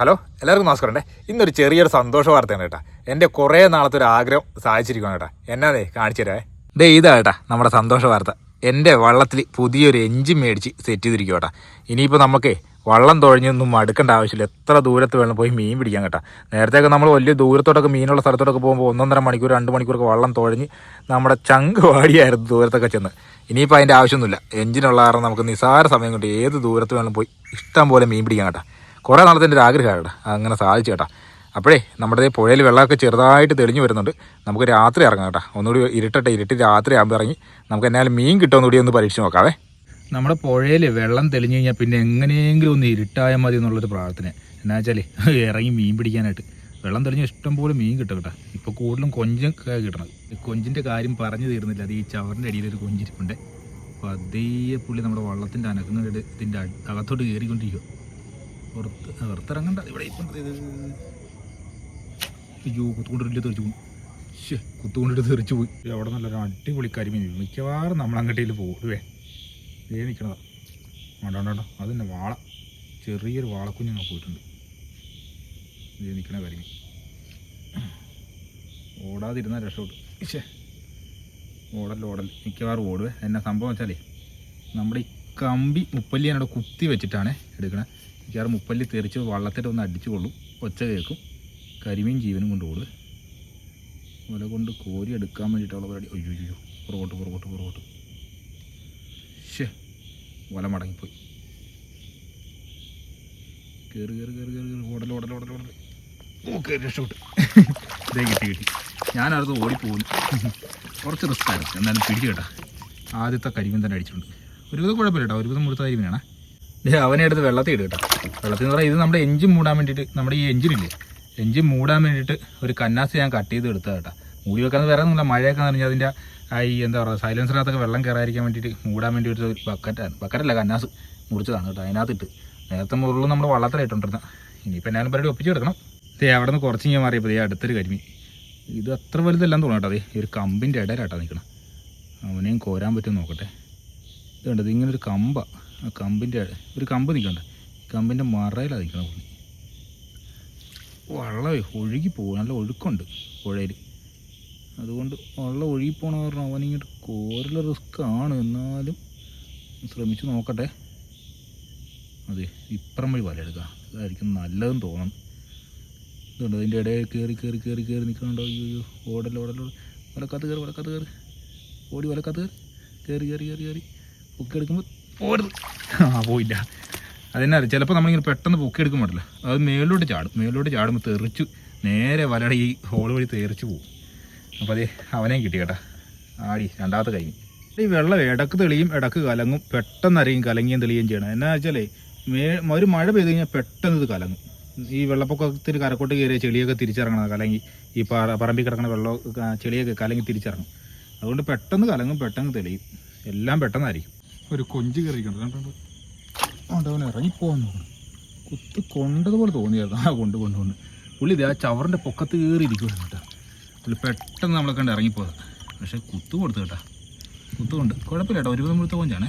Hello എല്ലാവർക്കും നമസ്കാരം ഇന്നൊരു ചെറിയൊരു സന്തോഷ വാർത്തയാണ് കേട്ടാ എന്റെ കുറേ നാളത്തെ ഒരു ആഗ്രഹം സാധിച്ചിരിക്കുകയാണ് കേട്ടാ എന്നാന്നേ കാണിച്ചു തരാവേ. ദേ ഇതാ കേട്ടാ നമ്മുടെ സന്തോഷ വാർത്ത. എന്റെ വള്ളത്തിൽ പുതിയൊരു എഞ്ചിൻ മേടിച്ച് സെറ്റ് ചെയ്തിരിക്കും കേട്ടാ ഇനിയിപ്പോൾ നമുക്ക് വള്ളം തുഴഞ്ഞൊന്നും മടുക്കേണ്ട ആവശ്യമില്ല. എത്ര ദൂരത്ത് വേണം പോയി മീൻ പിടിക്കാൻ കേട്ടോ. നേരത്തെയൊക്കെ നമ്മൾ വലിയ ദൂരത്തോട്ടൊക്കെ മീനുള്ള സ്ഥലത്തോട്ടൊക്കെ പോകുമ്പോൾ ഒന്നൊന്നര മണിക്കൂർ രണ്ട് മണിക്കൂറൊക്കെ വള്ളം തുഴഞ്ഞ് നമ്മുടെ ചങ്ക് വാടിയായിരുന്നു ദൂരത്തൊക്കെ ചെന്ന്. ഇനിയിപ്പോൾ അതിന്റെ ആവശ്യമൊന്നുമില്ല. എഞ്ചിനുള്ള കാരണം നമുക്ക് നിസാര സമയം കൊണ്ട് ഏത് ദൂരത്ത് വേണം പോയി ഇഷ്ടം പോലെ മീൻ പിടിക്കാൻ കേട്ടോ. കുറേ നാളത്തെ ഒരു ആഗ്രഹമാണ് കേട്ടോ. അങ്ങനെ സാധിച്ചു കേട്ടോ. അപ്പോഴേ നമ്മുടെ പുഴയിൽ വെള്ളമൊക്കെ ചെറുതായിട്ട് തെളിഞ്ഞു വരുന്നുണ്ട്. നമുക്ക് രാത്രി ഇറങ്ങാം കേട്ടോ. ഒന്നുകൂടി ഇരുട്ടട്ടെ ഇരുട്ടി രാത്രി ആകുമ്പോൾ ഇറങ്ങി നമുക്ക് എന്നാലും മീൻ കിട്ടുമെന്നുകൂടി ഒന്ന് പരീക്ഷിച്ച് നോക്കാവേ. നമ്മുടെ പുഴയിൽ വെള്ളം തെളിഞ്ഞു കഴിഞ്ഞാൽ പിന്നെ എങ്ങനെയെങ്കിലും ഒന്ന് ഇരുട്ടായാൽ മതി എന്നുള്ളൊരു പ്രാർത്ഥന. എന്നാ വെച്ചാൽ ഇറങ്ങി മീൻ പിടിക്കാനായിട്ട്. വെള്ളം തെളിഞ്ഞ ഇഷ്ടം പോലെ മീൻ കിട്ടും കേട്ടോ. ഇപ്പോൾ കൂടുതലും കൊഞ്ചും കിട്ടണം. കൊഞ്ചിന്റെ കാര്യം പറഞ്ഞു തീർന്നില്ല. അത് ഈ ചവറിന്റെ അടിയിൽ ഒരു കൊഞ്ചിരിപ്പുണ്ട്. അപ്പോൾ അതേ പുള്ളി നമ്മുടെ വള്ളത്തിന്റെ അനക്കുന്ന ഇതിന്റെ അകത്തോട്ട് കയറിക്കൊണ്ടിരിക്കും പുറത്ത് പുറത്തിറങ്ങണ്ട. ഇവിടെ ഇപ്പം അയ്യോ കുത്തുകൊണ്ടിട്ട് തെറിച്ചു പോകും ശേ കുത്തുകൊണ്ടിട്ട് തെറിച്ചു പോയി. അവിടെ നല്ലൊരു അടിപൊളി കരിമീൻ. മിക്കവാറും നമ്മൾ അങ്ങോട്ടേൽ പോകുവേ ഇതേ നിൽക്കണതാ വേണ്ട അത് തന്നെ വാള. ചെറിയൊരു വാളക്കുഞ്ഞ് പോയിട്ടുണ്ട്. ഇതേ നിൽക്കണ കാര്യങ്ങൾ ഓടാതിരുന്ന രക്ഷപ്പെട്ടു. പക്ഷേ ഓടൽ ഓടൽ മിക്കവാറും ഓടുവേ. എന്നാ സംഭവം വെച്ചാലേ നമ്മുടെ ഈ കമ്പി മുപ്പല്ലി എന്നോട് കുത്തി വെച്ചിട്ടാണ് എടുക്കണേ. മിക്കവാറും മുപ്പല്ലി തെറിച്ച് വള്ളത്തിട്ട് ഒന്ന് അടിച്ചു കൊള്ളും. ഒച്ച കേൾക്കും. കരിമീൻ ജീവനും കൊണ്ട് ഓടുവേ. ഓല കൊണ്ട് കോരി എടുക്കാൻ വേണ്ടിയിട്ടുള്ള പരിപാടി. അയ്യോ അയ്യോ. പുറകോട്ട് പുറകോട്ട് പുറകോട്ട്. ഷേ വല മടങ്ങിപ്പോയി കയറി കയറി കയറി കയറി കയറി ഓടൽ ഓടൽ ഓടൽ ഓടൽ ഓക്കെ രക്ഷപ്പെട്ടു ഇതേ കിട്ടി കിട്ടി. ഞാനടുത്ത് ഓടിപ്പോകുന്നു. കുറച്ച് റിസ്ക് ആയിരുന്നു. എന്നാലും പിടിച്ചു കേട്ടാ. ആദ്യത്തെ കരിമീൻ തന്നെ അടിച്ചിട്ടുണ്ട് ഒരുവിധം കുഴപ്പമില്ല കേട്ടോ. ഒരുവിധം മുഴുത്ത കരിമീനാണ്. അവനെ എടുത്ത് വെള്ളത്തിൽ ഇടുക കേട്ടോ. വെള്ളത്തിൽ എന്ന് പറഞ്ഞാൽ ഇത് നമ്മുടെ എഞ്ചിൻ മൂടാൻ വേണ്ടിയിട്ട് നമ്മുടെ ഈ എഞ്ചിനില്ലേ എഞ്ചിൻ മൂടാൻ വേണ്ടിയിട്ട് ഒരു കന്നാസ് ഞാൻ കട്ട് ചെയ്ത് എടുത്തത് കേട്ടോ. മൂടി വെക്കാൻ വേറെ ഒന്നുമില്ല. മഴയൊക്കെ നിറഞ്ഞാൽ അതിന്റെ ഈ എന്താ പറയുക സൈലൻസറിനകത്തൊക്കെ വെള്ളം കയറാതിരിക്കാൻ വേണ്ടിയിട്ട് മൂടാൻ വേണ്ടി ഒരു ബക്കറ്റാണ് ബക്കറ്റല്ല കന്നാസ് മുറിച്ചതാണ് കേട്ടോ അതിനകത്തിട്ട്. നേരത്തെ മുകളിൽ നമ്മൾ വള്ളത്തിലായിട്ടുണ്ടിരുന്ന ഇനിയിപ്പോൾ എന്നാലും പരിപാടി ഒപ്പിച്ചെടുക്കണം ദേ അവിടെ നിന്ന് കുറച്ച് ഞാൻ മാറിയപ്പോൾ ഈ അടുത്തൊരു കരിമി ഇത് അത്ര വലുതല്ലാന്ന് തോന്നട്ടോ അതെ ഒരു കമ്പിന്റെ ഇടയിലാട്ടോ നിൽക്കണം. അവനെയും കോരാൻ പറ്റും നോക്കട്ടെ. ഇത് കണ്ടത് ഇങ്ങനെ ഒരു കമ്പ. ആ കമ്പിന്റെ ഒരു കമ്പ് നിൽക്കണ്ട? കമ്പിന്റെ മറയിലാണ് നിൽക്കണം പുള്ളി. വള്ളമേ ഒഴുകി പോകും നല്ല ഒഴുക്കുണ്ട് പുഴയിൽ. അതുകൊണ്ട് വെള്ളം ഒഴുകി പോണ കാരണം അവനിങ്ങോട്ട് കോരല റിസ്ക് ആണ് എന്നാലും ശ്രമിച്ചു നോക്കട്ടെ. അതെ ഇപ്പുറം വഴി വല എടുക്കാം. അതായിരിക്കും നല്ലതെന്ന് തോന്നണം. ഇതുണ്ട് അതിന്റെ ഇടയിൽ കയറി കയറി കയറി കയറി നിൽക്കുന്നുണ്ടോ? അയ്യോ ഓടല്ലോ ഓടല്ലോ വലക്കാത്ത കയറി വലക്കാത്ത കയറി ഓടി വലക്കാത്ത കയറി കയറി കയറി കയറി പൊക്കി എടുക്കുമ്പോൾ പോരുത് ആ പോയില്ല. അതെന്നാ ചിലപ്പോൾ നമ്മളിങ്ങനെ പെട്ടെന്ന് പൊക്കി എടുക്കാൻ പറ്റില്ല അത് മേലോട്ട് ചാടും. മേലോട്ട് ചാടുമ്പോൾ തെറിച്ചു നേരെ വലയുടെ ഈ ഹോൾ വഴി തെറിച്ച് പോകും. അപ്പോൾ അത് അവനെയും കിട്ടി കേട്ടാ. ആടി രണ്ടാമത്തെ കഴിഞ്ഞു ഈ വെള്ളം ഇടയ്ക്ക് തെളിയും ഇടയ്ക്ക് കലങ്ങും. പെട്ടെന്ന് അറിയും കലങ്ങിയും തെളിയുകയും ചെയ്യണം. എന്നാ വെച്ചാലേ മേ ഒരു മഴ പെയ്ത് കഴിഞ്ഞാൽ പെട്ടെന്ന് ഇത് കലങ്ങും. ഈ വെള്ളപ്പൊക്കത്തിൽ കരക്കോട്ട് കയറിയ ചെളിയൊക്കെ തിരിച്ചിറങ്ങണം കലങ്ങി. ഈ പറ പറമ്പിൽ കിടക്കുന്ന വെള്ളം ചെളിയൊക്കെ കലങ്ങി തിരിച്ചിറങ്ങും. അതുകൊണ്ട് പെട്ടെന്ന് കലങ്ങും പെട്ടെന്ന് തെളിയും. എല്ലാം പെട്ടെന്നായിരിക്കും. ഒരു കൊഞ്ച് കയറിയിട്ടുണ്ട് കണ്ടോ അവൻ ഇറങ്ങിപ്പോകാൻ തോന്നുന്നു കുത്ത് കൊണ്ടതുപോലെ തോന്നിയായിരുന്നു. ആ കൊണ്ട് കൊണ്ട് കൊണ്ട്. പുള്ളി ഇത് ആ ചവറിന്റെ പൊക്കത്ത് കയറിയിരിക്കുമായിരുന്നു കേട്ടോ. പുള്ളി പെട്ടെന്ന് നമ്മളെ കണ്ട് ഇറങ്ങിപ്പോയത് പക്ഷേ കുത്തു കൊടുത്തു കേട്ടാ. കുത്തു കൊണ്ട്. കുഴപ്പമില്ല കേട്ടോ. ഒരുവിധം മുഴുത്ത കൊഞ്ചാണേ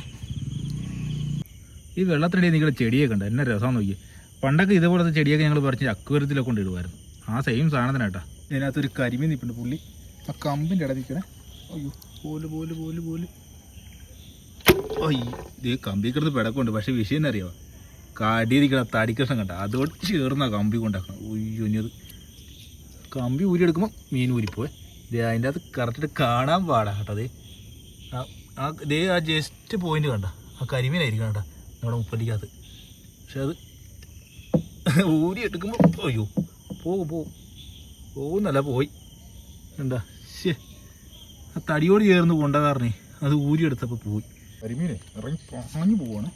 ഈ വെള്ളത്തിനിടയിൽ നിങ്ങളുടെ ചെടിയൊക്കെ ഉണ്ട് എന്നെ രസം നോക്കി പണ്ടൊക്കെ ഇതുപോലത്തെ ചെടിയൊക്കെ ഞങ്ങൾ പറിച്ച് അക്വരത്തിലൊക്കെ കൊണ്ട് ഇടുമായിരുന്നു ആ സെയിം സാധനത്തിന് കേട്ടാ. ഇതിനകത്തൊരു കരിമീൻ നിൽപ്പുണ്ട് പുള്ളി. ആ കമ്പിന്റെ ഇട നിൽക്കണേ. അയ്യോ പോൽ പോൽ പോൽ പോൽ. അയ്യോ ഇത് കമ്പി കിടന്ന് പിടക്കുണ്ട് പക്ഷേ വിഷയം അറിയാമോ കടിയിരിക്കണ തടിക്കഷ്ണം കണ്ട. അതോട് ചേർന്ന കമ്പി കൊണ്ടാക്കണം. അയ്യോ ഇനി അത് കമ്പി ഊരിയെടുക്കുമ്പോൾ മീൻ ഊരിപ്പോയി. ദേ അതിന്റെ അകത്ത് കറക്റ്റായിട്ട് കാണാൻ പാടാ കേട്ടോ അതേ ആ ഇതേ ആ ജസ്റ്റ് പോയിന്റ് കണ്ട. ആ കരിമീനായിരിക്കും കേട്ടോ നമ്മുടെ മുപ്പത്തിക്കകത്ത്. പക്ഷെ അത് ഊരി എടുക്കുമ്പോൾ അയ്യോ പോകും പോകും. പോകുന്നല്ല പോയി. എന്താ ശേ ആ തടിയോട് ചേർന്ന് കൊണ്ട കാരണേ അത് ഊരിയെടുത്തപ്പോൾ പോയി. കരിമീനെ ഇറങ്ങി പാഞ്ഞു പോവാണ്.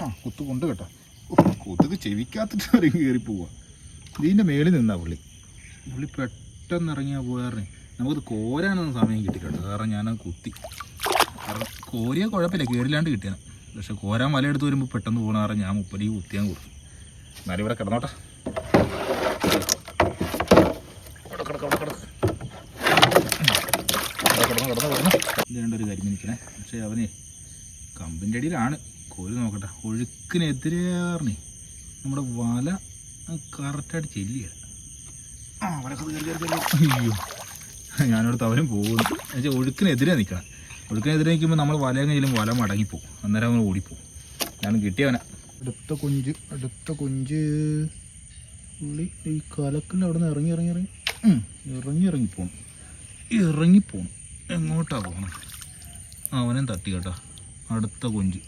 ആ കുത്ത് കൊണ്ട് കേട്ടോ. കൊതുക് ചെവിക്കാത്തിട്ട് ഇറങ്ങി കയറി പോവാ. ഇതിന്റെ മേളിൽ നിന്നാ പുള്ളി. പുള്ളി പെട്ടെന്ന് ഇറങ്ങിയാൽ പോയാറേ നമുക്കത് കോരാനൊന്നും സമയം കിട്ടില്ല കാരണം ഞാനത് കുത്തി. കാരണം കോരിയാൽ കുഴപ്പമില്ല. കയറില്ലാണ്ട് കിട്ടിയാണ് പക്ഷെ കോരാൻ വലയെടുത്ത് വരുമ്പോൾ പെട്ടെന്ന് പോകണ കാരണം ഞാൻ മുപ്പടി കുത്തിയാൻ കൊടുത്തു. എന്നാലും ഇവിടെ കിടന്നോട്ടെ. ഒരു കരിമീൻ നിൽക്കണേ പക്ഷെ അവനെ കമ്പിന്റെ അടിയിലാണ്. കോരി നോക്കട്ടെ. ഒഴുക്കിനെതിരേറിനെ നമ്മുടെ വല കറക്റ്റായിട്ട് ചെല്ലിയാണ് ആ അയ്യോ ഞാനടുത്ത് അവനും പോകുന്നു. എന്നുവെച്ചാൽ ഒഴുക്കിനെതിരെ നിൽക്കണം ഒഴുക്കിനെതിരെ നിൽക്കുമ്പോൾ നമ്മൾ വലയെങ്കിലും ചെല്ലുമ്പോൾ വല മടങ്ങിപ്പോവും അന്നേരം അവൻ ഓടിപ്പോവും ഞാൻ കിട്ടിയവനെ. അടുത്ത കുഞ്ച് അടുത്ത കുഞ്ച്. പുള്ളി ഈ കലക്കിൽ അവിടെ നിന്ന് ഇറങ്ങി ഇറങ്ങി. ഇറങ്ങി ഇറങ്ങി ഇറങ്ങി പോകണം ഇറങ്ങി പോകണം എങ്ങോട്ടാ പോകണം അവനും തട്ടി കേട്ടോ. അടുത്ത കൊഞ്ച്.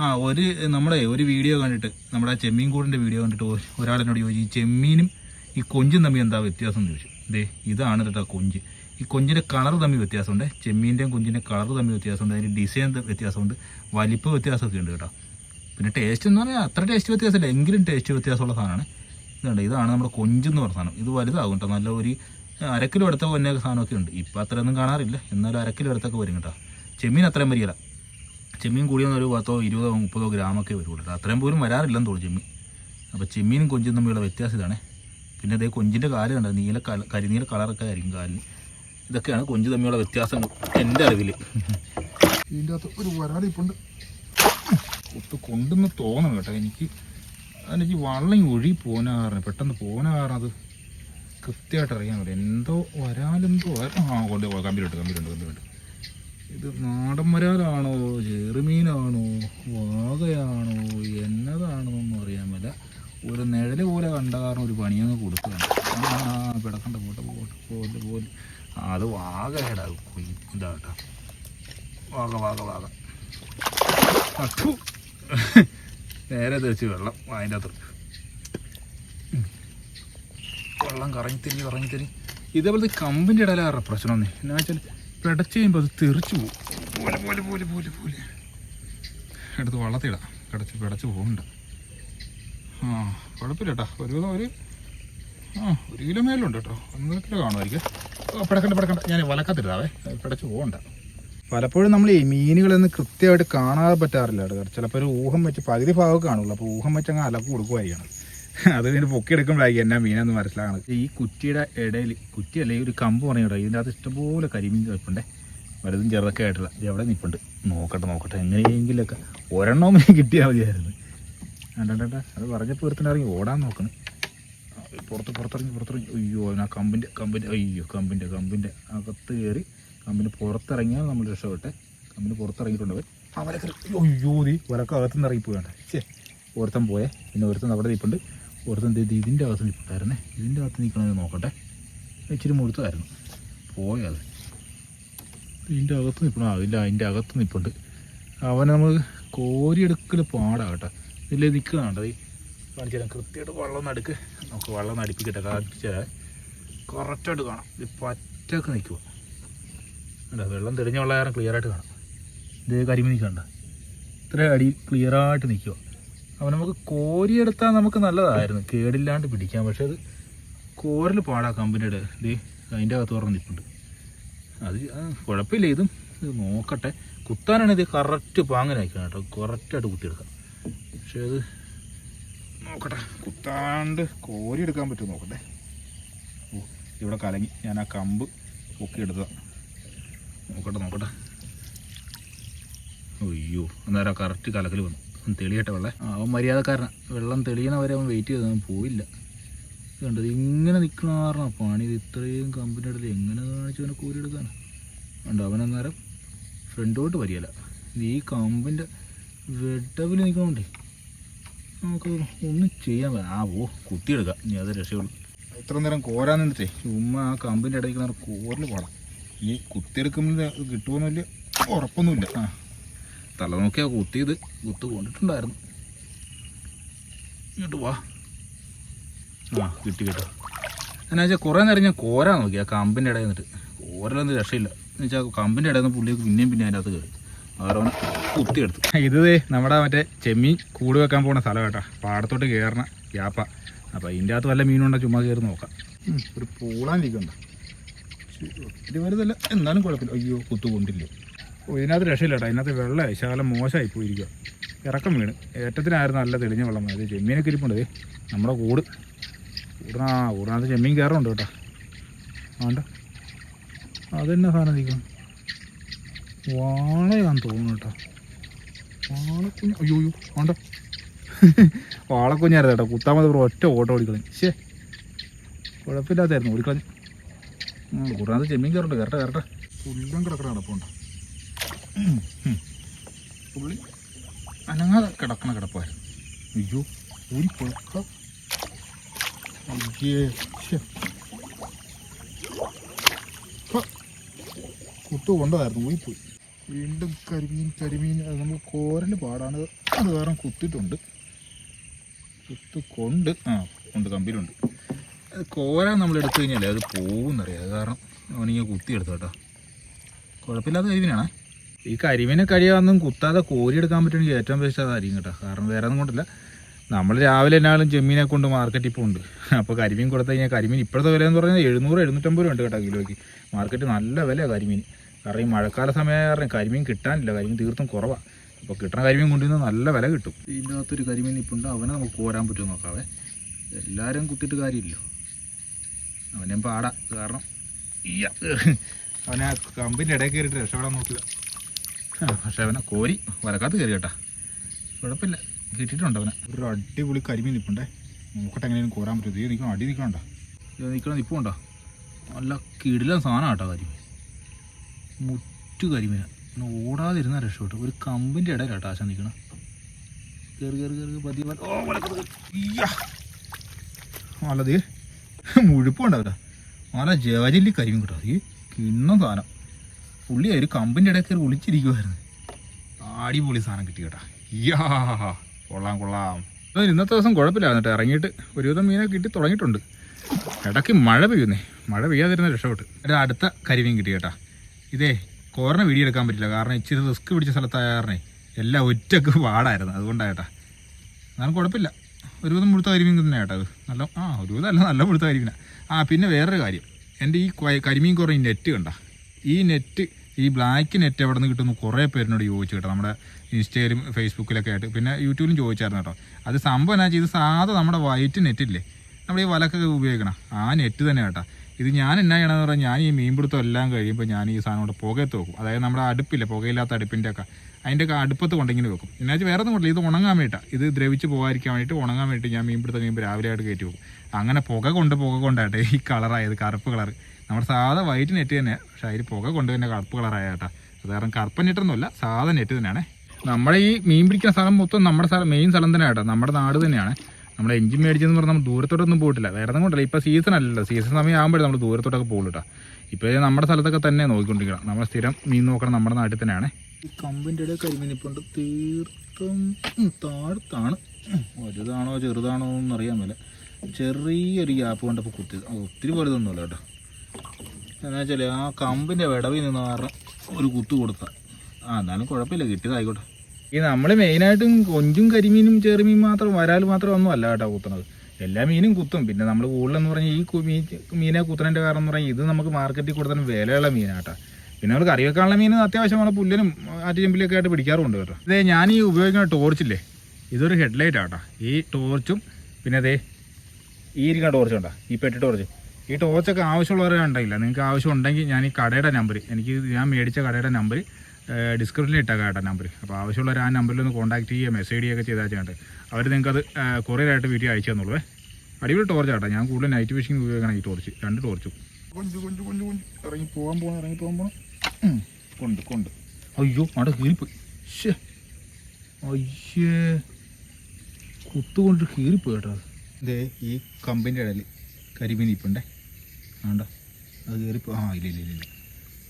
ആ ഒരു നമ്മുടെ ഒരു വീഡിയോ കണ്ടിട്ട് നമ്മുടെ ആ ചെമ്മീൻ കൂടിന്റെ വീഡിയോ കണ്ടിട്ട് ഒ- ഒരാളെന്നോട് ചോദിച്ചു ഈ ചെമ്മീനും ഈ കൊഞ്ചും തമ്മിൽ എന്താ വ്യത്യാസം? എന്ന് ചോദിച്ചു. ദേ ഇതാണ് കേട്ടോ കൊഞ്ച്. ഈ കൊഞ്ചിന്റെ കളർ തമ്മിൽ വ്യത്യാസമുണ്ട്. ചെമ്മീന്റെയും കൊഞ്ചിന്റെ കളർ തമ്മിൽ വ്യത്യാസമുണ്ട്. അതിന്റെ ഡിസൈൻ വ്യത്യാസമുണ്ട്. വലിപ്പ വ്യത്യാസമൊക്കെ ഉണ്ട് കേട്ടോ. പിന്നെ ടേസ്റ്റ് എന്ന് പറഞ്ഞാൽ അത്ര ടേസ്റ്റ് വ്യത്യാസമില്ല. എങ്കിലും ടേസ്റ്റ് വ്യത്യാസമുള്ള സാധനമാണ്. ഇതുണ്ട് ഇതാണ് നമ്മുടെ കൊഞ്ചെന്ന് പറഞ്ഞ സാധനം. ഇത് വലുതാകും കേട്ടോ. നല്ല ഒരു അരക്കിലോ എടുത്ത പൊന്നെ സാധനമൊക്കെ ഉണ്ട്. ഇപ്പോൾ അത്രയൊന്നും കാണാറില്ല. എന്നാലും അരക്കിലോ എടുത്തൊക്കെ വരും കേട്ടോ. ചെമ്മീൻ അത്രയും വരികയില്ല ചെമ്മീൻ കൂടിയെന്ന് ഒരു പത്തോ ഇരുപതോ മുപ്പതോ ഗ്രാമൊക്കെ വരുള്ളൂ അത്രയും പോലും വരാറില്ലെന്ന് തോന്നുന്നു ചെമ്മീൻ. അപ്പോൾ ചെമ്മീനും കൊഞ്ചും തമ്മിലുള്ള വ്യത്യാസം ഇതാണ്. പിന്നെ അതേ കൊഞ്ചിന്റെ കാൽ കണ്ടത് നീല കല കരിനീല കളറൊക്കെ ആയിരിക്കും കാലിന്. ഇതൊക്കെയാണ് കൊഞ്ച് തമ്മിലുള്ള വ്യത്യാസങ്ങൾ എന്റെ അറിവിൽ ഇതിന്റെ അകത്ത് ഒരു വരാലിപ്പുണ്ട് ഒത്ത് കൊണ്ടെന്ന് തോന്നണം കേട്ടോ. എനിക്ക് അതെനിക്ക് വള്ളം ഒഴുകി പോകാൻ കാരണം. പെട്ടെന്ന് പോകാൻ കാരണം അത് കൃത്യമായിട്ട് അറിയാൻ പറ്റും എന്തോ വരാലെന്തോ ആ കൊണ്ട് കമ്പിലുണ്ട് കമ്പിലുണ്ട് കമ്പിലുണ്ട് ഇത് നാടൻ വരാലാണോ? ചെറുമീനാണോ വാകയാണോ എന്നതാണെന്നൊന്നും അറിയാൻ പറ്റില്ല ഒരു നിഴൽ പോലെ കണ്ട കാരണം ഒരു പണിയങ്ങ് കൊടുക്കുകയാണ്. പിടക്കണ്ട പോട്ടെ പോട്ടെ പോലെ പോലെ അത് വാകയടാ ഇതാട്ട. വാക വാക വാക അട്ടു നേരെ തെച്ച് വെള്ളം അതിന്റെ അകത്ത്. വെള്ളം കറങ്ങിത്തിരി കറങ്ങിത്തിരി ഇതേപോലത്തെ കമ്പിന്റെ ഇടയിലാറ പ്രശ്നം എന്നാ വെച്ചാൽ പിടച്ച് കഴിയുമ്പോൾ അത് തെറിച്ചു പോകും പോലെ പോലെ പോലെ പോലെ പോലെ. എടുത്ത് വളർത്തിയിടാം. കിടച്ച് പിടച്ച് പോകുന്നുണ്ട് ആ കുഴപ്പമില്ല കേട്ടോ ഒരു ഒരു ആ ഒരു കിലോ മേലുണ്ട് കേട്ടോ ഒന്നര കിലോ കാണുമായിരിക്കും. പിടക്കണ്ട പിടക്കണ്ട. ഞാൻ വലക്കത്തിടാവേ പിടച്ച് പോകണ്ട. പലപ്പോഴും നമ്മൾ ഈ മീനുകളൊന്നും കൃത്യമായിട്ട് കാണാതെ പറ്റാറില്ല കേട്ടോ. ചിലപ്പോൾ ഒരു ഊഹം വെച്ച് പകുതി ഭാഗമൊക്കെ കാണുള്ളൂ. അപ്പോൾ ഊഹം വെച്ച് അങ്ങ് അലക്ക് കൊടുക്കുമായിരിക്കണം. അത് ഇതിന് പൊക്കിയെടുക്കുമ്പോഴായി എന്നാ മീനാന്ന് മനസ്സിലാകണം ഈ കുറ്റിയുടെ ഇടയിൽ കുറ്റിയല്ല ഈ ഒരു കമ്പ് പറഞ്ഞിട്ടോ ഇതിന്റെ അകത്ത് ഇഷ്ടംപോലെ കരിമീൻ നിൽപ്പുണ്ടേ വലുതും ചെറുതൊക്കെ ആയിട്ടുള്ള ഇത് എവിടെ നിൽപ്പുണ്ട് നോക്കട്ടെ നോക്കട്ടെ എങ്ങനെയെങ്കിലൊക്കെ ഒരെണ്ണം കിട്ടിയാൽ മതിയായിരുന്നു. അണ്ടണ്ട അത് പറഞ്ഞപ്പോൾ ഇറങ്ങി ഓടാൻ നോക്കണം. പുറത്ത് പുറത്തിറങ്ങി പുറത്തിറങ്ങി. അയ്യോ ആ കമ്പിന്റെ കമ്പിന്റെ അയ്യോ കമ്പിന്റെ കമ്പിന്റെ അകത്ത് കയറി കമ്പിന് പുറത്തിറങ്ങിയാൽ നമ്മൾ രക്ഷപ്പെട്ടെ. കമ്പിന് പുറത്തിറങ്ങിയിട്ടുണ്ട് അവരൊക്കെ അയ്യോ നീ ഒരൊക്കെ അകത്തുനിന്ന് ഇറങ്ങി പോകണ്ട ശേ ഒരുത്തൻ പോയേ പിന്നെ ഒരുത്തൻ അവിടെ നിൽപ്പുണ്ട് ഒരുത്തൻ ദേ ഇതിന്റെ അകത്ത് നിൽപ്പുണ്ടായിരുന്നേ. ഇതിന്റെ അകത്ത് നിൽക്കണമെന്ന് നോക്കട്ടെ. ഇച്ചിരി മുഴുത്തായിരുന്നു പോയത് ഇതിന്റെ അകത്ത് നിൽപ്പണം അതില്ല അതിന്റെ അകത്ത് നിൽപ്പുണ്ട്. അവനെ നമ്മൾ കോരിയെടുക്കൽ പാടാകട്ടെ. ഇതിൽ നിൽക്കുന്നുണ്ട് ഈ കാണിച്ചു തരാം കൃത്യമായിട്ട് വെള്ളം നടുക്ക് നമുക്ക് വെള്ളം നടിപ്പിക്കട്ടെ കാണിച്ചു തരാം. കറക്റ്റായിട്ട് കാണാം. ഇത് പറ്റൊക്കെ നിൽക്കുക അല്ല വെള്ളം തെളിഞ്ഞ വെള്ളം ആയിട്ട് കാണാം. ഇത് കരിമീൻ നിൽക്കണ്ട ഇത്ര അടി ക്ലിയർ ആയിട്ട് നിൽക്കുക അപ്പോൾ നമുക്ക് കോരിയെടുത്താൽ നമുക്ക് നല്ലതായിരുന്നു. കേടില്ലാണ്ട് പിടിക്കാം. പക്ഷെ അത് കോരൽ പാടാ കമ്പനിയുടെ. ഇത് അതിന്റെ അകത്ത് പറഞ്ഞ് നിൽപ്പുണ്ട് അത് കുഴപ്പമില്ല. ഇതും ഇത് നോക്കട്ടെ. കുത്താനാണ് ഇത് കറക്റ്റ് പാങ്ങനായിക്കണം കേട്ടോ. കറക്റ്റായിട്ട് കുത്തിയെടുക്കാം. പക്ഷേ അത് നോക്കട്ടെ. കുത്താണ്ട് കോരി എടുക്കാൻ പറ്റുമോ നോക്കട്ടെ. ഓ ഇവിടെ കലങ്ങി. ഞാൻ ആ കമ്പ് പൊക്കി പൊക്കിയെടുത്തതാണ് നോക്കട്ടെ നോക്കട്ടെ. അയ്യോ അന്നേരം കറക്റ്റ് കലക്കൽ വന്നു. തെളിയട്ടെ വെള്ളം. അവൻ മര്യാദക്കാരനാണ് വെള്ളം തെളിയണ വരെ അവൻ വെയിറ്റ് ചെയ്ത് അവൻ പോയില്ല. കണ്ടത് ഇങ്ങനെ നിൽക്കണ കാരണം പണി ഇത് ഇത്രയും കമ്പനി ഇടയിൽ എങ്ങനെ കാണിച്ചു അവനെ കോരിയെടുക്കാണ് ഉണ്ട് അവനന്നേരം ഫ്രണ്ടോട്ട് വരികയില്ല. ഈ കമ്പിന്റെ വെട്ടവിൽ നിൽക്കണോണ്ടേ നമുക്ക് ഒന്നും ചെയ്യാൻ ആ ഓ കുത്തിയെടുക്കാം. ഇനി അത് രക്ഷയുള്ളൂ. ഇത്ര നേരം കോരാൻ നിന്നിട്ടേ ചുമ്മാ ആ കമ്പിന്റെ ഇടയ്ക്ക് നേരം കോറിൽ പാടാം. ഇനി കുത്തിയെടുക്കുമ്പോൾ കിട്ടുമെന്നില്ല ഉറപ്പൊന്നുമില്ല. ആ. തല നോക്കിയാ കുത്തിയത്. കുത്ത് കൊണ്ടിട്ടുണ്ടായിരുന്നു. ഇങ്ങോട്ട് വാ. ആ കിട്ടി കേട്ടോ. എന്നാ വെച്ചാൽ കുറേ നേരം ഞാൻ കോരാൻ നോക്കി. ആ കമ്പിന്റെ ഇടയിൽ നിന്നിട്ട്. കോരലൊന്നും രക്ഷയില്ല. എന്ന് വെച്ചാൽ കമ്പിന്റെ ഇടയിൽ നിന്ന് പുള്ളിക്ക് പിന്നെയും പിന്നെ അതിനകത്ത് കയറി അവരവൻ കുത്തിയെടുത്തു. ഇത് നമ്മുടെ മറ്റേ ചെമ്മീൻ കൂട് വെക്കാൻ പോകുന്ന സ്ഥലം കേട്ടോ. പാടത്തോട്ട് കയറണ ഗ്യാപ്പ. അപ്പോൾ ഇതിന്റെ അകത്ത് വല്ല മീനുണ്ടോ ചുമ്മാ കയറി നോക്കാം. ഒരു പൂളാൻ ഇരിക്കണ്ട ഒത്തിരി വരുതല്ല എന്നാലും കുഴപ്പമില്ല. അയ്യോ കുത്തു കൊണ്ടില്ലേ. ഓ ഇതിനകത്ത് രക്ഷയില്ല കേട്ടോ ഇതിനകത്ത് വെള്ളം വിശാലം മോശമായി പോയിരിക്കുക ഇറക്കം വീണ്. ഏറ്റത്തിനായിരുന്നു നല്ല തെളിഞ്ഞ വെള്ളം അത് ചെമ്മീനൊക്കെ ഇരിപ്പുണ്ട്. നമ്മുടെ കൂട്. കൂടിനാ കൂടിനകത്ത് ചെമ്മീൻ കയറുന്നുണ്ട് കേട്ടോ. ആണ്ട. അതെന്നാ സാധനം നിൽക്കണം വാളയാന്ന് തോന്നുന്നു കേട്ടോ. വാളക്കുഞ്ഞ്. അയ്യോ അയ്യോ വേണ്ട വാളക്കുഞ്ഞായിരുന്നു കേട്ടോ. കുത്താമത് ഒറ്റ ഓട്ടം ഓടിക്കളഞ്ഞു. ശേ കുഴപ്പമില്ലാത്തായിരുന്നു ഓടിക്കളഞ്ഞു. കൂടാതെ ചെമ്മീൻ കയറുണ്ട്. കയറട്ടെ കയറട്ടെ പുല്ലും കിടക്കണ കിടപ്പുണ്ട്. പുള്ളി അനങ്ങാതെ കിടക്കണ കിടപ്പായിരുന്നു. അയ്യോ ശ്ശെ. ഹ. കുത്തു കൊണ്ടതായിരുന്നു ഊയിപ്പോയി വീണ്ടും കരിമീൻ കരിമീൻ അത് നമ്മൾ കോരൽ പാടാണ്. അത് കാരണം കുത്തിട്ടുണ്ട്. കുത്ത് കൊണ്ട് ആ ഉണ്ട് കമ്പിയിലുണ്ട് അത് കോരാൻ നമ്മൾ എടുത്തു കഴിഞ്ഞാലേ അത് പോകുന്നറിയാം. അത് കാരണം അവനിങ്ങനെ കുത്തി എടുത്തു കേട്ടോ. കുഴപ്പമില്ലാത്ത കരിമീനാണ് ഈ കരിമീനെ കഴിയാന്നും കുത്താതെ കോരിയെടുക്കാൻ പറ്റുമെങ്കിൽ ഏറ്റവും ബെസ്റ്റ് അതായിരിക്കും കേട്ടോ. കാരണം വേറെ ഒന്നും കൊണ്ടില്ല. നമ്മൾ രാവിലെ എന്നാലും ചെമ്മീനെ കൊണ്ട് മാർക്കറ്റിൽ പോകുന്നുണ്ട് അപ്പോൾ കരിമീൻ കൊടുത്തു കഴിഞ്ഞാൽ കരിമീൻ ഇപ്പോഴത്തെ വില എന്ന് പറഞ്ഞാൽ എഴുന്നൂറ് എഴുന്നൂറ്റമ്പത് രൂപ ഉണ്ട് കേട്ടോ കിലോയ്ക്ക്. മാർക്കറ്റ് നല്ല വിലയാണ് കരിമീൻ. കാരണം ഈ മഴക്കാല സമയം കാരണം കരിമീൻ കിട്ടാനില്ല. കരിമീൻ തീർത്തും കുറവാണ് അപ്പോൾ കിട്ടുന്ന കരിമീൻ കൊണ്ടുവന്ന് നല്ല വില കിട്ടും. ഇതിനകത്തൊരു കരിമീൻ ഇപ്പോൾ ഉണ്ട്. അവനെ നമുക്ക് കോരാൻ പറ്റുമോ നോക്കാവേ. എല്ലാവരും കുത്തിയിട്ട് കാര്യമില്ലല്ലോ അവനെ പാടാം. കാരണം. അവനെ കമ്പിന്റെ ഇടയിൽ കയറിയിട്ട് രക്ഷപ്പെടാൻ നോക്കുക ആ, പക്ഷെ അവനെ കോരി വരക്കാത്ത കയറി കേട്ടാ കുഴപ്പമില്ല. കിട്ടിയിട്ടുണ്ട് അവനെ? ഒരു അടിപൊളി കരിമീൻ നിൽപ്പുണ്ടേ. നോക്കട്ടെ എങ്ങനെയും കോരാൻ പറ്റും. ഇത് നിൽക്കണം അടി നിൽക്കണ്ട. ഇത് നിൽക്കണം നിൽപ്പുണ്ടോ? നല്ല കിടിലൻ സാധനം കേട്ടോ കരിമീൻ. മുറ്റു കരിമീൻ ഓടാതിരുന്ന രക്ഷപ്പെട്ടു. ഒരു കമ്പിന്റെ ഇടയിൽ കേട്ടോ ആശാൻ നിൽക്കണം. കയറി കയറി കയറി പതി ഓ. നല്ലത് മുഴുപ്പുണ്ടാവില്ല നല്ല ജാജില്ലി കരിമീൻ കിട്ടും. ഈ കിണ്ണം സാധനം. പുള്ളി ഒരു കമ്പിന്റെ ഇടയ്ക്ക് കയറി ഒളിച്ചിരിക്കുമായിരുന്നു അടിപൊളി സാധനം കിട്ടി കേട്ടാ. യാ കൊള്ളാം കൊള്ളാം. അത് ഇന്നത്തെ ദിവസം കുഴപ്പമില്ലായിരുന്നു കേട്ടോ ഇറങ്ങിയിട്ട് ഒരുവിധം മീനെ കിട്ടി തുടങ്ങിയിട്ടുണ്ട്. ഇടയ്ക്ക് മഴ പെയ്യുന്നേ. മഴ പെയ്യാതിരുന്ന രക്ഷപ്പെട്ട്. ഒരു അടുത്ത കരിമീൻ കിട്ടി കേട്ടാ. ഇതേ കോറിനെ വീഡിയോ എടുക്കാൻ പറ്റില്ല. കാരണം ഇച്ചിരി റിസ്ക് പിടിച്ച സ്ഥലത്തായ എല്ലാം ഒറ്റയ്ക്ക് പാടായിരുന്നു. അതുകൊണ്ടായിട്ടാ എന്നാലും കുഴപ്പമില്ല. ഒരുവിധം മുഴുത്ത കരിമീൻ തന്നെ കേട്ടോ അത്. നല്ല ആ ഒരുവിധം അല്ല നല്ല മുഴുത്ത കരിമീനാണ് ആ പിന്നെ വേറൊരു കാര്യം. എന്റെ ഈ കരിമീൻ കുറേ നെറ്റ് കണ്ട. ഈ നെറ്റ് ഈ ബ്ലാക്ക് നെറ്റ് എവിടെ നിന്ന് കിട്ടുന്നു കുറേ പേരിനോട് ചോദിച്ചു കേട്ടോ. നമ്മുടെ ഇൻസ്റ്റയിലും ഫേസ്ബുക്കിലൊക്കെ ആയിട്ട്. പിന്നെ യൂട്യൂബിലും ചോദിച്ചായിരുന്നു കേട്ടോ. അത് സംഭവം എന്നാ ചെയ്ത് സാധാ നമ്മുടെ വൈറ്റ് നെറ്റില്ലേ? നമ്മൾ ഈ വലക്കൊക്കെ ഉപയോഗിക്കണം ആ നെറ്റ് തന്നെ കേട്ടോ. ഇത് ഞാൻ എന്നാ ചെയ്യണമെന്ന് പറഞ്ഞാൽ ഞാൻ ഈ മീൻപിടുത്തം എല്ലാം കഴിയുമ്പോൾ ഞാൻ ഈ സാധനം കൊണ്ട് പുകയത്ത് വെക്കും. അതായത് നമ്മുടെ അടുപ്പില്ല പുകയില്ലാത്ത അടുപ്പിന്റെ ഒക്കെ. അതിന്റെ ഒക്കെ അടുപ്പത്ത് കൊണ്ടിങ്ങനെ വെക്കും. എന്നാ വെച്ചാൽ വേറെ ഒന്നും കൊണ്ടില്ല. ഇത് ഉണങ്ങാൻ വേണ്ടിയിട്ടാണ് ഇത് ദ്രവിച്ച് പോകാതിരിക്കാൻ വേണ്ടിയിട്ട് ഉണങ്ങാൻ വേണ്ടിയിട്ട് ഞാൻ മീൻപിടുത്തം കഴിയുമ്പോൾ രാവിലെ ആയിട്ട് കയറ്റി വെക്കും. അങ്ങനെ പുക കൊണ്ട് പുക കൊണ്ടാട്ടെ ഈ കളറായത് കറുപ്പ് കളർ നമ്മുടെ സാധാ വൈറ്റ് നെറ്റ് തന്നെ. പക്ഷേ അതിൽ പുക കൊണ്ട് തന്നെ കറുപ്പ് കളറായ കേട്ടോ. അത് കാരണം നെറ്റൊന്നുമല്ല സാധാ നെറ്റ് തന്നെയാണ്. നമ്മുടെ ഈ മീൻ പിടിക്കുന്ന സ്ഥലം മൊത്തം നമ്മുടെ സ്ഥലം മെയിൻ സ്ഥലം തന്നെ കേട്ടോ. നമ്മുടെ നാട് തന്നെയാണ്. നമ്മുടെ എഞ്ചിൻ മേടിച്ചെന്ന് പറഞ്ഞാൽ നമ്മൾ ദൂരത്തോട്ടൊന്നും പോയിട്ടില്ല. വേറെ ഒന്നും കൊണ്ടല്ല. ഇപ്പോൾ സീസൺ അല്ലല്ലോ. സീസൺ സമയം ആകുമ്പോഴേ നമ്മൾ ദൂരത്തോട്ടൊക്കെ പോകുള്ളൂ കേട്ടോ ഇപ്പോൾ നമ്മുടെ സ്ഥലത്തൊക്കെ തന്നെ നോക്കിക്കൊണ്ടിരിക്കണം. നമ്മൾ സ്ഥിരം മീൻ നോക്കണം നമ്മുടെ നാട്ടിൽ തന്നെയാണ്. ഈ കമ്പിന്റെ ഇടയിൽ കരിമീനിപ്പുണ്ട്. തീർത്തും താഴ്ത്താണ്. വലുതാണോ ചെറുതാണോ എന്നറിയാൻ മേല. ചെറിയൊരു ഗ്യാപ്പ് കണ്ടപ്പോൾ കുത്തി. ഒത്തിരി വലുതൊന്നുമല്ല കേട്ടോ. എന്നാ വെച്ചാൽ ആ കമ്പിന്റെ വിടവിൽ നിന്ന് കാരണം ഒരു കുത്തു കൊടുത്ത. ആ എന്നാലും കുഴപ്പമില്ല കിട്ടിയതായിക്കോട്ടെ ഈ നമ്മൾ മെയിനായിട്ടും കൊഞ്ചും കരിമീനും ചെറുമീൻ മാത്രം വരാൽ മാത്രം ഒന്നും അല്ല കേട്ടോ കുത്തണത് എല്ലാ മീനും കുത്തും. പിന്നെ നമ്മൾ കൂടുതലെന്ന് പറഞ്ഞാൽ ഈ മീൻ മീനെ കുത്തുന്നതിന്റെ കാരണം എന്ന് പറഞ്ഞാൽ ഇത് നമുക്ക് മാർക്കറ്റിൽ കൊടുത്താൽ വിലയുള്ള മീനാട്ടാ പിന്നെ നമ്മൾ കറി വെക്കാനുള്ള മീൻ അത്യാവശ്യമാണ് പുല്ലിനും ആറ്റുചെമ്പിലൊക്കെ ആയിട്ട് പിടിക്കാറുണ്ട് കേട്ടോ. ഇതേ ഞാൻ ഈ ഉപയോഗിക്കുന്ന ടോർച്ചില്ലേ ഇതൊരു ഹെഡ്ലൈറ്റ് ആട്ടോ ഈ ടോർച്ചും പിന്നെ അതേ ഈ ഇരിക്കുന്ന ടോർച്ചുണ്ടോ ഈ പെട്ടി ടോർച്ച് ഈ ടോർച്ചൊക്കെ ആവശ്യമുള്ളവരെ ഉണ്ടായില്ല. നിങ്ങൾക്ക് ആവശ്യം ഉണ്ടെങ്കിൽ ഞാൻ ഈ കടയുടെ നമ്പർ എനിക്ക് ഞാൻ മേടിച്ച കടയുടെ നമ്പർ ഡിസ്ക്രിപ്ഷനിൽ ഇട്ടേക്കാം കേട്ടോ നമ്പർ അപ്പോൾ ആവശ്യമുള്ളവർ ആ നമ്പറിൽ ഒന്ന് കോൺടാക്ട് ചെയ്യുക മെസ്സേജ് ചെയ്യുകയൊക്കെ ചെയ്താൽ ചെയ്യട്ടെ അവർ നിങ്ങൾക്കത് അത് കൊറിയറായിട്ട് വീട്ടിൽ അയച്ചു തന്നുള്ളൂ അടിപൊളി ടോർച്ച് കേട്ടോ ഞാൻ കൂടുതൽ നൈറ്റ് ഫിഷിംഗ് ഉപയോഗിക്കണം ഈ ടോർച്ച് രണ്ട് ടോർച്ചും കൊഞ്ചു കൊഞ്ചു കൊഞ്ചു കൊഞ്ചു. ഇറങ്ങി പോകാൻ പോകണം ഇറങ്ങി പോകാൻ പോകണം കൊണ്ട് കൊണ്ട്. അയ്യോ അവിടെ കീറിപ്പോയി. ഷേ അയ്യേ. കുത്തുകൊണ്ട് കീറിപ്പോയി കേട്ടോ അത്. ഇതേ ഈ കമ്പിന്റെ ഇടയിൽ കരിമീൻ ആണ്ട. അത് കയറിപ്പോ ആ ഇല്ല ഇല്ല ഇല്ല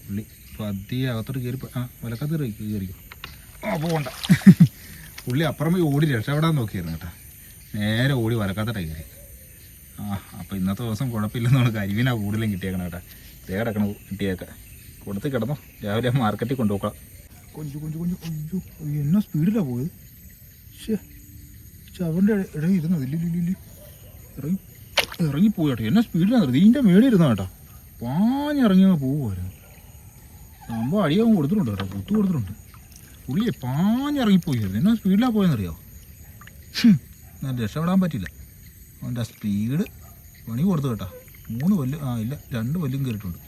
പുള്ളി പതിയെ അകത്തോട്ട് കയറിപ്പോ ആ വലക്കത്ത് കയറി കയറിക്കും ആ പോകണ്ട പുള്ളി അപ്പുറം പോയി ഓടി രക്ഷപ്പെടാൻ നോക്കിയായിരുന്നു കേട്ടോ. നേരെ ഓടി വലക്കാത്തോട്ടെ കയറി ആ അപ്പോൾ ഇന്നത്തെ ദിവസം കുഴപ്പമില്ലെന്നാണ് കരിമീനാ കൂടുതലും കിട്ടിയേക്കണം കേട്ടോ. ദേ കിടക്കണ കിട്ടിയേക്കാം. കൊടുത്ത് കിടന്നോ. രാവിലെ മാർക്കറ്റിൽ കൊണ്ടുപോക്കാം കൊഞ്ചു കൊഞ്ചു കൊഞ്ചു. അയ്യോ, എന്നാ സ്പീഡിലാണ് പോയത്? ശേ അവന്റെ ഇടയിൽ ഇരുന്നു ഇല്ല ഇല്ല ഇല്ല ഇറങ്ങി ഇറങ്ങിപ്പോയി കേട്ടോ. എന്നെ സ്പീഡിലാണ് ഇതിന്റെ മേളിൽ ഇരുന്ന കേട്ടോ. പാഞ്ഞിറങ്ങി അങ്ങ് പോകുമായിരുന്നു സംഭവം അടിയാവും കൊടുത്തിട്ടുണ്ട് കേട്ടോ. കുത്തു കൊടുത്തിട്ടുണ്ട്. പുള്ളിയെ പാഞ്ഞിറങ്ങിപ്പോയിരുന്നു എന്നാ സ്പീഡിലാണ് പോയെന്നറിയോ? ഞാൻ രക്ഷപ്പെടാൻ പറ്റില്ല അവന്റെ സ്പീഡ് പണി കൊടുത്തു കേട്ടോ. മൂന്ന് പല്ല് ആ ഇല്ല രണ്ട് പല്ലും കയറിയിട്ടുണ്ട്.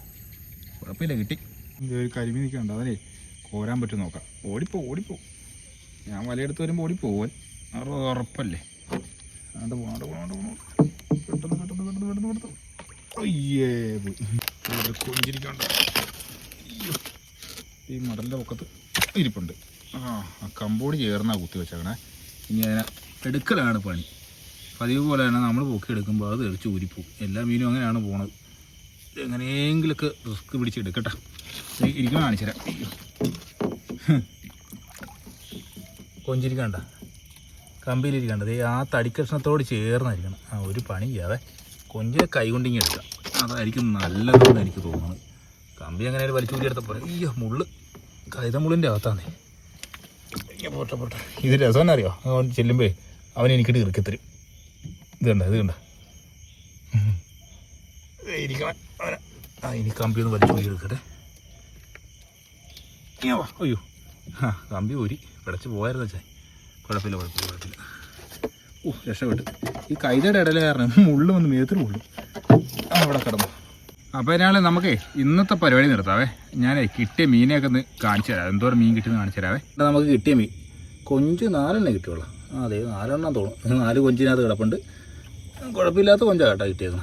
കുഴപ്പമില്ല കിട്ടി. ഒരു കരിമീൻ നിൽക്കണ്ട അവനെ കോരാൻ പറ്റും നോക്കാം. ഓടിപ്പോ ഓടിപ്പോ. ഞാൻ വലയെടുത്ത് വരുമ്പോൾ ഓടിപ്പോവൻ ഉറപ്പല്ലേ? അതുകൊണ്ട് പോകണ്ട പോകണ്ട പോ, പെട്ടെന്ന് അയ്യേ ഈ മടലിന്റെ പൊക്കത്ത് ഇരിപ്പുണ്ട്. ആ കമ്പോട് ചേർന്നാ കുത്തി വെച്ചേക്കണേ. ഇനി അതിനെ എടുക്കലാണ് പണി. പതിവ് പോലെ തന്നെ നമ്മൾ പൊക്കി എടുക്കുമ്പോൾ അത് എടുത്ത് ഊരിപ്പോവും. എല്ലാ മീനും അങ്ങനെയാണ് പോണത്. എങ്ങനെയെങ്കിലൊക്കെ റിസ്ക് പിടിച്ചെടുക്കട്ടെ ഇരിക്കും ഇരിക്കണം കാണിച്ചു കൊഞ്ചിരിക്കണ്ട. കമ്പിയിലിരിക്കണ്ട. ആ തടിക്കഷ്ണത്തോട് ചേർന്നായിരിക്കണം ആ ഒരു പണി ചെയ്യാതെ കൊഞ്ചിനെ കൈകൊണ്ടിങ്ങി എടുക്കാം. അതായിരിക്കും നല്ലതെന്ന് എനിക്ക് തോന്നുന്നത്. കമ്പി അങ്ങനെ വലിച്ചൂരി എടുത്ത പോലെ അയ്യോ മുള്ള്. കൈതമുള്ളിന്റെ അകത്താന്നേ. പോട്ടെ പോട്ടെ. ഇത് രസം അറിയോ? അവൻ ചെല്ലുമ്പോൾ അവൻ എനിക്കിട്ട് ഇറക്കി തരും. ഇത് കണ്ട? ഇത് കണ്ട? ഇരിക്കണം ആ ഇനി കമ്പി ഒന്ന് വലിച്ചൂരി എടുക്കട്ടെ. അയ്യോ ആ കമ്പി ഊരി. പിടച്ച് പോയായിരുന്നു വെച്ചാൽ കുഴപ്പമില്ല കുഴപ്പമില്ല കുഴപ്പമില്ല. ഓ രക്ഷപ്പെട്ട്. ഈ കൈതയുടെ ഇടയിലെ കാരണം മുള്ളു വന്ന് മേത്തിൽ മുള്ളു അവിടെ കിടന്നു. അപ്പോൾ ഞാൻ നമുക്കേ ഇന്നത്തെ പരിപാടി നിർത്താവേ. ഞാൻ കിട്ടിയ മീനെയൊക്കെ ഒന്ന് കാണിച്ചു തരാം എന്തോരം മീൻ കിട്ടിയെന്ന് കാണിച്ചു തരാവേ. നമുക്ക് കിട്ടിയ മീൻ. കൊഞ്ച് നാലെണ്ണേ കിട്ടിയുള്ളൂ. അതെ നാലെണ്ണം തോന്നും നാല് കൊഞ്ചിനകത്ത് കിടപ്പുണ്ട്. കുഴപ്പമില്ലാത്ത കൊഞ്ചാണ് കേട്ടോ കിട്ടിയത്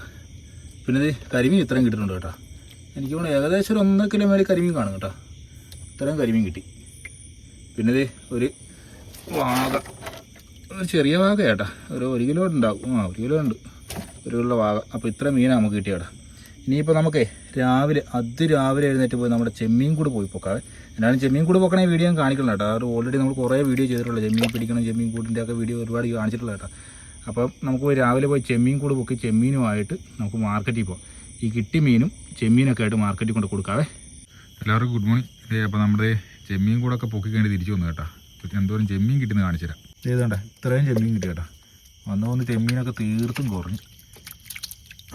പിന്നെ ഇത് കരിമീൻ ഇത്രയും കിട്ടുന്നുണ്ട് കേട്ടോ. എനിക്ക് തോന്നുന്നു ഏകദേശം ഒരു ഒന്നര കിലോ മേലെ കരിമീൻ കാണും കേട്ടോ. ഇത്രയും കരിമീൻ കിട്ടി. പിന്നെ ഇത് ഒരു വാക ഒരു ചെറിയ വാക ഒരു ഒരു കിലോ ഉണ്ടാവും. ആ ഒരു കിലോ ഉണ്ട്. ഒരു കിലോ വാഗ. അപ്പോൾ ഇത്ര മീനാണ് നമുക്ക് കിട്ടിയേട്ടാ ഇനിയിപ്പോൾ നമുക്കേ രാവിലെ അതിരാവിലെ എഴുന്നേറ്റ് പോയി നമ്മുടെ ചെമ്മീൻ കൂടെ പോയി പൊക്കാവേ. എന്നാലും ചെമ്മീൻ കൂടെ പൊക്കണേ വീഡിയോ ഞാൻ കാണിക്കണം കേട്ടോ. അത് ഓൾറെഡി നമ്മൾ കുറേ വീഡിയോ ചെയ്തിട്ടുള്ളൂ. ചെമ്മീൻ പിടിക്കണം ചെമ്മീൻ കൂടിന്റെ ഒക്കെ വീഡിയോ ഒരുപാട് കാണിച്ചിട്ടുള്ള കേട്ടോ. അപ്പം നമുക്ക് രാവിലെ പോയി ചെമ്മീൻ കൂടെ പൊക്കി ചെമ്മീനുമായിട്ട് നമുക്ക് മാർക്കറ്റിൽ പോകാം ഈ കിട്ടി മീനും ചെമ്മീനൊക്കെ ആയിട്ട് മാർക്കറ്റിൽ കൊണ്ട് കൊടുക്കാവേ. എല്ലാവർക്കും ഗുഡ് മോർണിംഗ് അപ്പോൾ നമ്മുടെ ചെമ്മീൻ കൂടെ ഒക്കെ പൊക്കി കഴിഞ്ഞ് തിരിച്ചു വന്നു കേട്ടോ. എന്തോരം ചെമ്മീൻ കിട്ടുന്നത് കാണിച്ചു തരാം ഏതാണ്ട ഇത്രയും ചെമ്മീൻ കിട്ടി കേട്ടോ വന്ന് വന്ന് ചെമ്മീനൊക്കെ തീർത്തും കുറഞ്ഞു.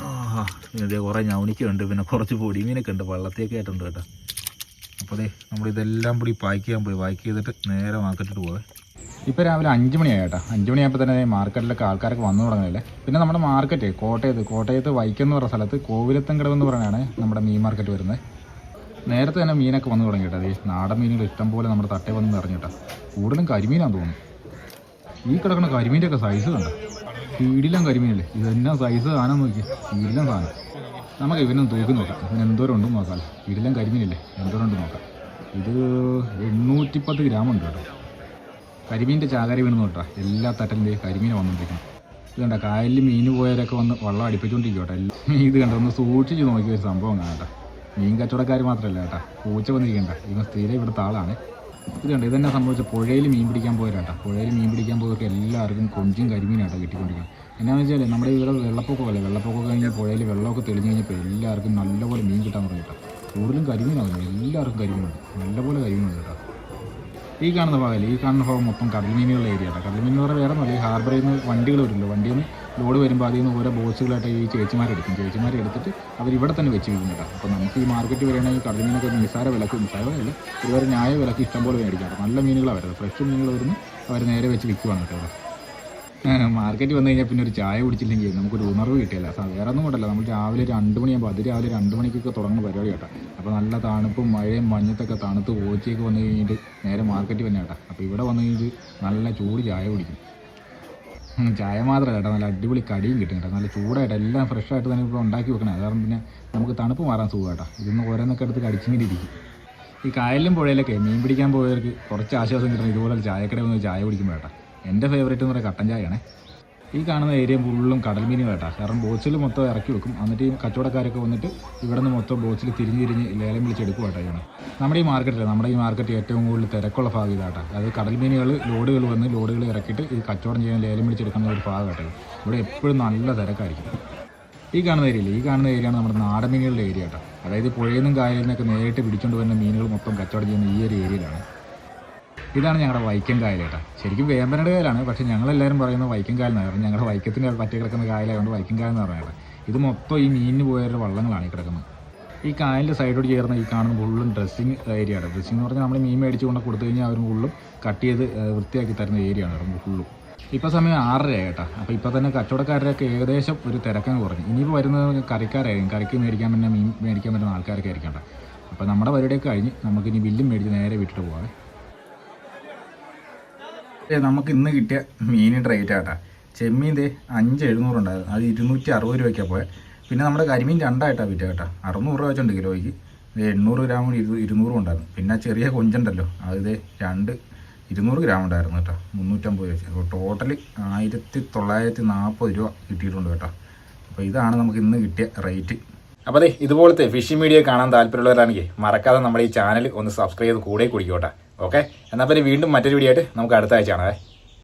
ആഹാ ഇതേ കുറേ ഞവണിക്കുണ്ട് പിന്നെ കുറച്ച് പൊടിമീനൊക്കെ ഉണ്ട് വള്ളത്തേക്ക് ആയിട്ടുണ്ട് കേട്ടോ. അപ്പോൾ അതെ നമ്മളിതെല്ലാം കൂടി പാക്ക് ചെയ്യാൻ പോയി. പാക്ക് ചെയ്തിട്ട് നേരെ മാർക്കറ്റിട്ട് പോവേ. ഇപ്പോൾ രാവിലെ അഞ്ച് മണിയായി അഞ്ച് മണിയായപ്പോൾ തന്നെ മാർക്കറ്റിലൊക്കെ ആൾക്കാരൊക്കെ വന്നു തുടങ്ങിയല്ലേ പിന്നെ നമ്മുടെ മാർക്കറ്റ് കോട്ടയത്ത്. കോട്ടയത്ത് വൈക്കം എന്ന് പറഞ്ഞ സ്ഥലത്ത് കോവിലത്തങ്കടവ് എന്ന് പറയുന്നതാണ് നമ്മുടെ മീൻ മാർക്കറ്റ് വരുന്നത്. നേരത്തെ തന്നെ മീനൊക്കെ വന്നു തുടങ്ങി കേട്ടോ അതേ നാടൻ മീനുകൾ ഇഷ്ടം പോലെ നമ്മുടെ തട്ടേ വന്ന് നിറഞ്ഞു കൂടുതലും കരിമീനാണെന്ന് തോന്നുന്നു. ഈ കിടക്കുന്ന കരിമീന്റെ ഒക്കെ സൈസ് കണ്ട? കീടിലും കരിമീനല്ലേ? ഇതെന്നാ സൈസ് സാധനം നോക്കി. കീടിലും സാധനം. നമുക്ക് ഇവനും തൂക്കി നോക്കാം. ഇവന് എന്തോരം ഉണ്ടെന്ന് നോക്കാം. കീടിലും കരിമീനല്ലേ? എന്തോരം നോക്കാം. ഇത് എണ്ണൂറ്റിപ്പത്ത് ഗ്രാം ഉണ്ട് കേട്ടോ. കരിമീന്റെ ചാകര വീണ് നോട്ടാ എല്ലാ തട്ടലിന്റെയും കരിമീനെ വന്നുകൊണ്ടിരിക്കണം ഇത് കണ്ട? കായലിൽ മീൻ പോയവരൊക്കെ വന്ന് വെള്ളം അടിപ്പിച്ചുകൊണ്ടിരിക്കും കേട്ടോ. എല്ലാം ഇത് കണ്ട? ഒന്ന് സൂക്ഷിച്ച് നോക്കിയ ഒരു സംഭവം കാണട്ടെ മീൻ കച്ചവടക്കാർ മാത്രമല്ല കേട്ടോ. പൂച്ച വന്നിരിക്കണ്ട. ഇവൻ സ്ഥിരം ഇവിടുത്തെ ആളാണ്. ഇത് കണ്ട ഇതന്നെ സംഭവിച്ച പുഴയിൽ മീൻ പിടിക്കാൻ പോയതാട്ടാ പുഴയിൽ മീൻ പിടിക്കാൻ പോയവർക്ക് എല്ലാവർക്കും കൊഞ്ചും കരിമീനാട്ടോ കിട്ടിക്കൊണ്ടിരിക്കുന്നത് എന്നാന്ന് വെച്ചാൽ നമ്മുടെ ഇവിടെ വെള്ളപ്പൊക്കമല്ലേ വെള്ളപ്പൊക്കം കഴിഞ്ഞ് പുഴയിൽ വെള്ളമൊക്കെ തെളിഞ്ഞ് കഴിഞ്ഞപ്പോൾ എല്ലാവർക്കും നല്ലപോലെ മീൻ കിട്ടാൻ തുടങ്ങി കേട്ടോ കൂടുതലും കരിമീനാണ് എല്ലാവർക്കും കരിമീനുണ്ട്. നല്ലപോലെ കരിമീനുണ്ട് കേട്ടോ. ഈ കാണുന്ന ഭാഗമല്ലേ ഈ കാണുന്ന ഭാഗം മൊത്തം കടൽമീനുകളുടെ ഏരിയ ആണ് കടൽമീൻ എന്ന് പറഞ്ഞാൽ വേറെ ഒന്നുമില്ല. ഈ ഹാർബറിൽ നിന്ന് വണ്ടികൾ വരുമല്ലോ. വണ്ടിയിൽ നിന്ന് ലോഡ് വരുമ്പോൾ അതിൽ നിന്ന് ഓരോ ബോക്സുകളായിട്ട് ഈ ചേച്ചിമാരെടുക്കും. ചേച്ചിമാരെടുത്തിട്ട് അവർ ഇവിടെ തന്നെ വെച്ച് വിൽക്കും കേട്ടോ. അപ്പോൾ നമുക്ക് ഈ മാർക്കറ്റ് വരികയാണെങ്കിൽ കടൽമീനൊക്കെ നിസ്സാര വിലക്ക് നിസ്സാര വില ഒരുപാട് ന്യായ വിലക്ക് ഇഷ്ടംപോലെ മേടിക്കാം. കേട്ടോ നല്ല മീനുകളാണ് വരുന്നത്. ഫ്രഷ് മീനുകൾ വരുന്നു അവർ നേരെ വെച്ച് വിൽക്കുവാണ് കേട്ടോ മാർക്കറ്റ് വന്നു കഴിഞ്ഞാൽ പിന്നെ ഒരു ചായ കുടിച്ചില്ലെങ്കിൽ നമുക്കൊരു ഉണർവ് കിട്ടില്ല. വേറെ ഒന്നും കൊണ്ടല്ല. നമ്മൾ രാവിലെ രണ്ട് മണിയാകുമ്പോൾ അതിരാവിലെ രണ്ട് മണിക്കൊക്കെ തുടങ്ങുന്ന പരിപാടി കേട്ടോ. അപ്പോൾ നല്ല തണുപ്പും മഴയും മഞ്ഞത്തൊക്കെ തണുത്ത് ഓച്ചിയൊക്കെ വന്നു കഴിഞ്ഞിട്ട് നേരെ മാർക്കറ്റ് വന്നെ കേട്ടോ. അപ്പോൾ ഇവിടെ വന്നു കഴിഞ്ഞിട്ട് നല്ല ചൂട് ചായ കുടിക്കും. ചായ മാത്രമല്ല കേട്ടോ നല്ല അടിപൊളി കടിയും കിട്ടും കേട്ടോ. നല്ല ചൂടായിട്ട് എല്ലാം ഫ്രഷ് ആയിട്ട് തന്നെ ഇപ്പോൾ ഉണ്ടാക്കി വെക്കണേ. കാരണം പിന്നെ നമുക്ക് തണുപ്പ് മാറാൻ സുഖം കേട്ടോ. ഇതൊന്ന് ഓരോന്നൊക്കെ എടുത്ത് കടിച്ചിങ്ങനെ ഇരിക്കും ഈ കായലിലും പുഴയിലൊക്കെ മീൻ പിടിക്കാൻ പോയവർക്ക് കുറച്ച് ആശ്വാസം കിട്ടണം. ഇതുപോലെ ചായക്കടയിൽ വന്ന് ചായ കുടിക്കുമ്പോൾ കേട്ടോ. എന്റെ ഫേവറേറ്റ് എന്ന് പറയുന്നത് കട്ടൻ ചായയാണേ. ഈ കാണുന്ന ഏരിയ ഫുള്ളും കടൽ മീൻ കേട്ടോ കാരണം ബോച്ചിൽ മൊത്തം ഇറക്കി വെക്കും. എന്നിട്ട് ഈ കച്ചവടക്കാരൊക്കെ വന്നിട്ട് ഇവിടെ നിന്ന് മൊത്തം ബോച്ചിൽ തിരിഞ്ഞ് തിരിഞ്ഞ് ലേലം വിളിച്ചെടുക്കും കേട്ടോ ഇതാണ് നമ്മുടെ ഈ മാർക്കറ്റിൽ നമ്മുടെ ഈ മാർക്കറ്റ് ഏറ്റവും കൂടുതൽ തിരക്കുള്ള ഭാഗം ഇതാട്ടാ അത് കടൽ മീനുകൾ ലോഡുകൾ വന്ന് ലോഡുകൾ ഇറക്കിയിട്ട് ഈ കച്ചവടം ചെയ്യാൻ ലേലം വിളിച്ചെടുക്കുന്ന ഒരു ഭാഗം കേട്ടോ ഇവിടെ എപ്പോഴും നല്ല തിരക്കായിരിക്കും. ഈ കാണുന്ന ഏരിയയിൽ ഈ കാണുന്ന ഏരിയയാണ് നമ്മുടെ നാടൻ മീനുകളുടെ ഏരിയ കേട്ടോ അതായത് പുഴയിൽ നിന്നും കായലിൽ നിന്നൊക്കെ നേരിട്ട് പിടിച്ചുകൊണ്ട് വരുന്ന മീനുകൾ മൊത്തം കച്ചവടം ചെയ്യുന്ന ഈ ഒരു ഏരിയയിലാണ് ഇതാണ് ഞങ്ങളുടെ വൈക്കം കായൽ കേട്ടോ. ശരിക്കും വേമ്പനയുടെ കായലാണ് പക്ഷേ ഞങ്ങളെല്ലാവരും പറയുന്നത് വൈക്കം കായൽ എന്നാണ്. ഞങ്ങളുടെ വൈക്കത്തിന്റെ പറ്റി കിടക്കുന്ന കായലായതുകൊണ്ട് വൈക്കം കായൽ എന്ന് പറയുന്നത്. ഇത് മൊത്തം ഈ മീനിന് പോയവരുടെ വള്ളങ്ങളാണ് ഈ കിടക്കുന്നത്. ഈ കായലിന്റെ സൈഡോട് ചേർന്ന് ഈ കാണുന്ന ഫുള്ളും ഡ്രസ്സിങ് ഏരിയ ആണ് ഡ്രസ്സിങ് എന്ന് പറഞ്ഞാൽ നമ്മൾ മീൻ മേടിച്ച് കൊണ്ട് കൊടുത്തു കഴിഞ്ഞാൽ അവർ ഫുള്ളും കട്ട് ചെയ്ത് വൃത്തിയാക്കി തരുന്ന ഏരിയയാണ് ആണ് കേട്ടോ ഫുള്ളും. ഇപ്പോൾ സമയം ആറര കേട്ടോ. അപ്പോൾ ഇപ്പോൾ തന്നെ കച്ചവടക്കാരുടെയൊക്കെ ഏകദേശം ഒരു തിരക്കങ്ങ് കുറഞ്ഞു. ഇനിയിപ്പോൾ വരുന്നത് കറിക്കാരായിരിക്കും. കറിക്ക് മേടിക്കാൻ പറ്റുന്ന മീൻ മേടിക്കാൻ പറ്റുന്ന ആൾക്കാരൊക്കെ ആയിരിക്കും അപ്പോൾ നമ്മുടെ പരിപാടിയൊക്കെ കഴിഞ്ഞ് നമുക്കിനി ബില്ലും മേടിച്ച് നേരെ വിട്ടിട്ട് പോകാം നമുക്ക് ഇന്ന് കിട്ടിയ മീനിന്റെ റേറ്റ് ആട്ടാ. ചെമ്മീൻ അഞ്ച് എഴുന്നൂറുണ്ടായിരുന്നു അത് ഇരുന്നൂറ്റി അറുപത് രൂപയ്ക്കാണ് പോയത് പിന്നെ നമ്മുടെ കരിമീൻ രണ്ടായിട്ടാണ് വിറ്റ കേട്ടോ. അറുന്നൂറ് രൂപ വെച്ചുണ്ട് കിലോയ്ക്ക്. ഇത് എണ്ണൂറ് ഗ്രാം കൂടി ഇരു ഇരുന്നൂറും ഉണ്ടായിരുന്നു. പിന്നെ ചെറിയ കൊഞ്ചുണ്ടല്ലോ. അത് ദേ രണ്ട് ഇരുന്നൂറ് ഗ്രാം ഉണ്ടായിരുന്നു കേട്ടോ. മുന്നൂറ്റമ്പത് രൂപ അപ്പോൾ ടോട്ടൽ ആയിരത്തി തൊള്ളായിരത്തി നാൽപ്പത് രൂപ കിട്ടിയിട്ടുണ്ട് കേട്ടോ. അപ്പോൾ ഇതാണ് നമുക്ക് ഇന്ന് കിട്ടിയ റേറ്റ്. അപ്പോൾ അതെ ഇതുപോലത്തെ ഫിഷിംഗ് മീഡിയ കാണാൻ താല്പര്യമുള്ളവരാണെങ്കിൽ മറക്കാതെ നമ്മുടെ ഈ ചാനൽ ഒന്ന് സബ്സ്ക്രൈബ് ചെയ്ത് കൂടെ കുടിക്കോട്ടെ ഓക്കെ? എന്നാൽ പിന്നെ വീണ്ടും മറ്റൊരു വീഡിയോ ആയിട്ട് നമുക്ക് അടുത്ത ആഴ്ച കാണാം